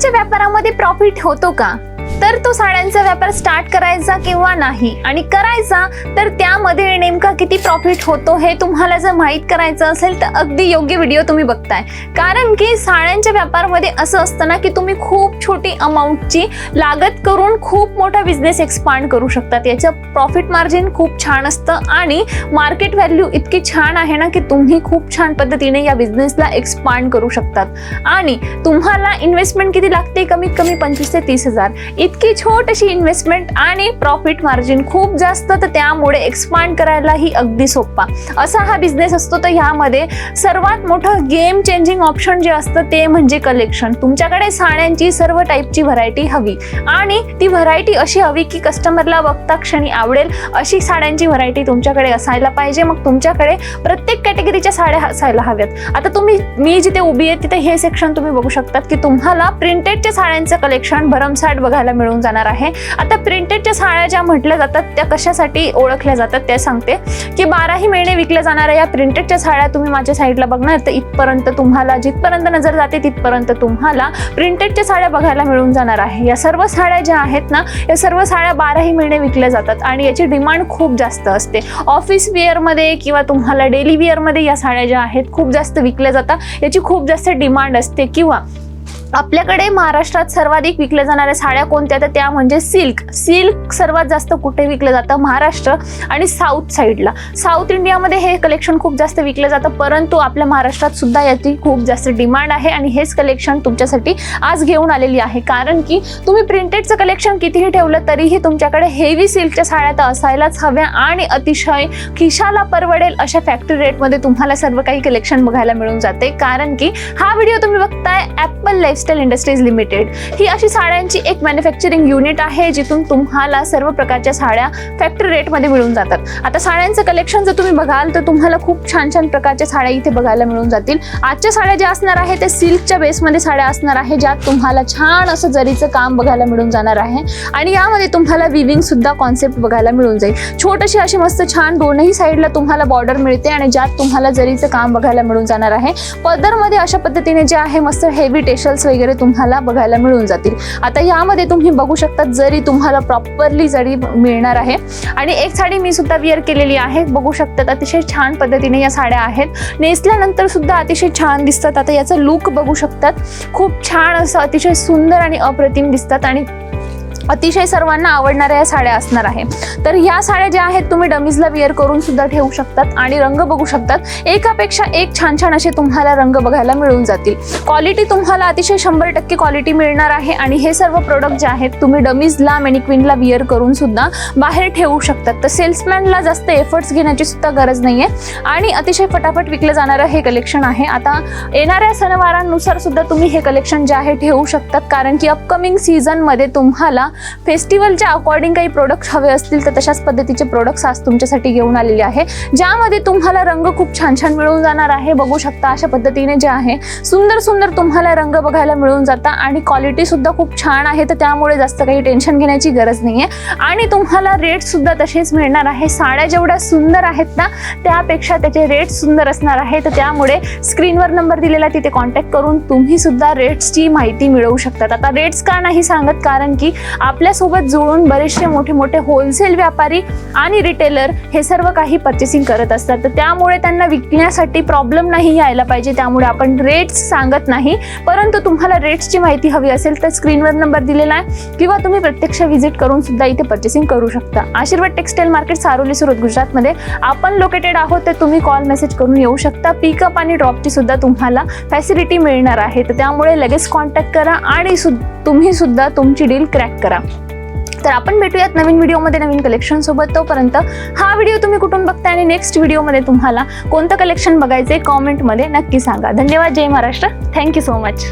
साड्यांच्या व्यापारामध्ये प्रॉफिट होतो का? तर तो साड्यांचा व्यापार स्टार्ट करायचा किंवा नाही? आणि करायचा तर त्यामध्ये नेमका किती प्रॉफिट होतो हे तुम्हाला जर माहीत करायचं असेल तर अगदी योग्य व्हिडिओ तुम्ही बघताय. कारण की साड्यांच्या व्यापारमध्ये असं असतं ना की तुम्ही खूप छोटी अमाऊंटची लागत करून खूप मोठा बिझनेस एक्सपांड करू शकतात. याचं प्रॉफिट मार्जिन खूप छान असतं आणि मार्केट व्हॅल्यू इतकी छान आहे ना की तुम्ही खूप छान पद्धतीने या बिझनेसला एक्सपांड करू शकतात. आणि तुम्हाला इन्व्हेस्टमेंट किती लागते? कमीत कमी पंचवीस ते तीस हजार. इतकी छोटीशी इन्व्हेस्टमेंट आणि प्रॉफिट मार्जिन खूप जास्त तर त्यामुळे एक्सपांड करायलाही अगदी सोपा. असा हा बिझनेस असतो तर ह्यामध्ये सर्वात मोठं गेम चेंजिंग ऑप्शन जे असतं ते म्हणजे कलेक्शन तुमच्याकडे साड्यांची सर्व टाईपची व्हरायटी हवी. आणि ती व्हरायटी अशी हवी की कस्टमरला बघता क्षणी आवडेल अशी साड्यांची व्हरायटी तुमच्याकडे असायला पाहिजे. मग तुमच्याकडे प्रत्येक कॅटेगरीच्या साड्या असायला हव्यात. आता तुम्ही मी जिथे उभी आहे तिथे हे सेक्शन तुम्ही बघू शकतात की तुम्हाला प्रिंटेडच्या साड्यांचं कलेक्शन भरमसाठ बघायला मिळून जाणार आहे. आता प्रिंटेडच्या साड्या ज्या म्हटल्या जातात त्या कशासाठी ओळखल्या जातात त्या सांगते. की बाराही महिने विकल्या जाणाऱ्या या प्रिंटेडच्या साड्या तुम्ही माझ्या साईडला बघणार तर इथपर्यंत तुम्हाला जिथपर्यंत नजर जाते तिथपर्यंत तुम्हाला प्रिंटेडच्या साड्या बघायला मिळून जाणार आहे. या सर्व साड्या ज्या आहेत ना या सर्व साड्या बाराही महिने विकल्या जातात आणि याची डिमांड खूप जास्त असते. ऑफिस वेअरमध्ये किंवा तुम्हाला डेली वेअरमध्ये या साड्या ज्या आहेत खूप जास्त विकल्या जातात. याची खूप जास्त डिमांड असते. किंवा आपल्याकडे महाराष्ट्रात सर्वाधिक विकल्या जाणाऱ्या साड्या कोणत्या? तर त्या म्हणजे सिल्क. सिल्क सर्वात जास्त कुठे विकलं जातं? महाराष्ट्र आणि साऊथ साईडला. साऊथ इंडियामध्ये हे कलेक्शन खूप जास्त विकलं जातं परंतु आपल्या महाराष्ट्रात सुद्धा याची खूप जास्त डिमांड आहे आणि हेच कलेक्शन तुमच्यासाठी आज घेऊन आलेली आहे. कारण की तुम्ही प्रिंटेडचं कलेक्शन कितीही ठेवलं तरीही तुमच्याकडे हेवी सिल्कच्या साड्या तर असायलाच हव्या आणि अतिशय खिशाला परवडेल अशा फॅक्टरी रेटमध्ये तुम्हाला सर्व काही कलेक्शन बघायला मिळून जाते. कारण की हा व्हिडिओ तुम्ही बघताय ॲपल टेक्सटाईल इंडस्ट्रीज लिमिटेड ही अशी साड्यांची एक मॅन्युफॅक्चरिंग युनिट आहे जिथून तुम्हाला सर्व प्रकारच्या साड्या फॅक्टरी रेटमध्ये मिळून जातात. आता साड्यांचं कलेक्शन जर तुम्ही बघाल तर तुम्हाला खूप छान छान प्रकारच्या साड्या इथे बघायला मिळून जातील. आजच्या साड्या ज्या असणार आहे ते सिल्कच्या बेसमध्ये साड्या असणार आहे ज्यात तुम्हाला छान असं जरीचं काम बघायला मिळून जाणार आहे. आणि यामध्ये तुम्हाला विविंग सुद्धा कॉन्सेप्ट बघायला मिळून जाईल. छोटीशी अशी मस्त छान दोनही साईडला तुम्हाला बॉर्डर मिळते आणि ज्यात तुम्हाला जरीचं काम बघायला मिळून जाणार आहे. पदरमध्ये अशा पद्धतीने जे आहे मस्त हेवी टेशल्स वगैरे तुम्हाला बघायला मिळून जातील. आता यामध्ये तुम्ही बघू शकता जरी तुम्हाला प्रॉपरली जरी मिळणार आहे. आणि एक साडी मी सुद्धा विअर केलेली आहे. बघू शकतात अतिशय छान पद्धतीने या साड्या आहेत. नेसल्यानंतर सुद्धा अतिशय छान दिसतात. आता याचा लुक बघू शकतात. खूप छान असं अतिशय सुंदर आणि अप्रतिम दिसतात. आणि अतिशय सर्वांना आवडणाऱ्या या साड्या असणार आहे. तर ह्या साड्या ज्या आहेत तुम्ही डमीजला विअर करून सुद्धा ठेवू शकतात आणि रंग बघू शकतात. एकापेक्षा एक छान छान असे तुम्हाला रंग बघायला मिळून जातील. क्वालिटी तुम्हाला अतिशय शंभर टक्के क्वालिटी मिळणार आहे आणि हे सर्व प्रोडक्ट जे आहेत तुम्ही डमीजला मेनिक्विनला विअर करून सुद्धा बाहेर ठेवू शकतात. तर सेल्समॅनला जास्त एफर्ट्स घेण्याची सुद्धा गरज नाही आहे आणि अतिशय फटाफट विकलं जाणारं हे कलेक्शन आहे. आता येणाऱ्या सणवारांनुसार सुद्धा तुम्ही हे कलेक्शन जे आहे ठेवू शकतात. कारण की अपकमिंग सीझनमध्ये तुम्हाला फेस्टिवलच्या अकॉर्डिंग काही प्रोडक्ट्स हवे असतील तर तशाच पद्धतीचे प्रोडक्ट्स आज तुमच्यासाठी घेऊन आलेले आहे. ज्यामध्ये तुम्हाला रंग खूप छान छान मिळून जाणार आहे. बघू शकता अशा पद्धतीने जे आहे सुंदर सुंदर तुम्हाला रंग बघायला मिळून जातात आणि क्वालिटी सुद्धा खूप छान आहे. तर त्यामुळे जास्त काही टेन्शन घेण्याची गरज नाही आहे आणि तुम्हाला रेट सुद्धा तसेच मिळणार आहे. साड्या जेवढ्या सुंदर आहेत ना त्यापेक्षा त्याचे रेट सुंदर असणार आहे. तर त्यामुळे स्क्रीनवर नंबर दिलेला तिथे कॉन्टॅक्ट करून तुम्ही सुद्धा रेट्सची माहिती मिळवू शकतात. आता रेट्स का नाही सांगत कारण की आपल्यासोबत जुळून बरेचसे मोठे मोठे होलसेल व्यापारी आणि रिटेलर हे सर्व काही पर्चेसिंग करत असतात. तर त्यामुळे त्यांना विकण्यासाठी प्रॉब्लेम नाही यायला पाहिजे. त्यामुळे आपण रेट्स सांगत नाही. परंतु तुम्हाला रेट्सची माहिती हवी असेल तर स्क्रीनवर नंबर दिलेला आहे. किंवा तुम्ही प्रत्यक्ष व्हिजिट करून सुद्धा इथे पर्चेसिंग करू शकता. आशीर्वाद टेक्सटाईल मार्केट सारोली सुरत गुजरातमध्ये. आपण लोकेटेड आहोत तर तुम्ही कॉल मेसेज करून येऊ शकता. पिकअप आणि ड्रॉपची सुद्धा तुम्हाला फॅसिलिटी मिळणार आहे. तर त्यामुळे लगेच कॉन्टॅक्ट करा आणि सु तुम्ही सुद्धा तुमची डील क्रॅक करा. तर आपण भेटूयात नवीन व्हिडिओमध्ये नवीन कलेक्शन सोबत. तोपर्यंत हा व्हिडिओ तुम्ही कुठून बघताय आणि नेक्स्ट व्हिडिओमध्ये तुम्हाला कोणतं कलेक्शन बघायचे कॉमेंटमध्ये नक्की सांगा. धन्यवाद. जय Maharashtra. Thank you so much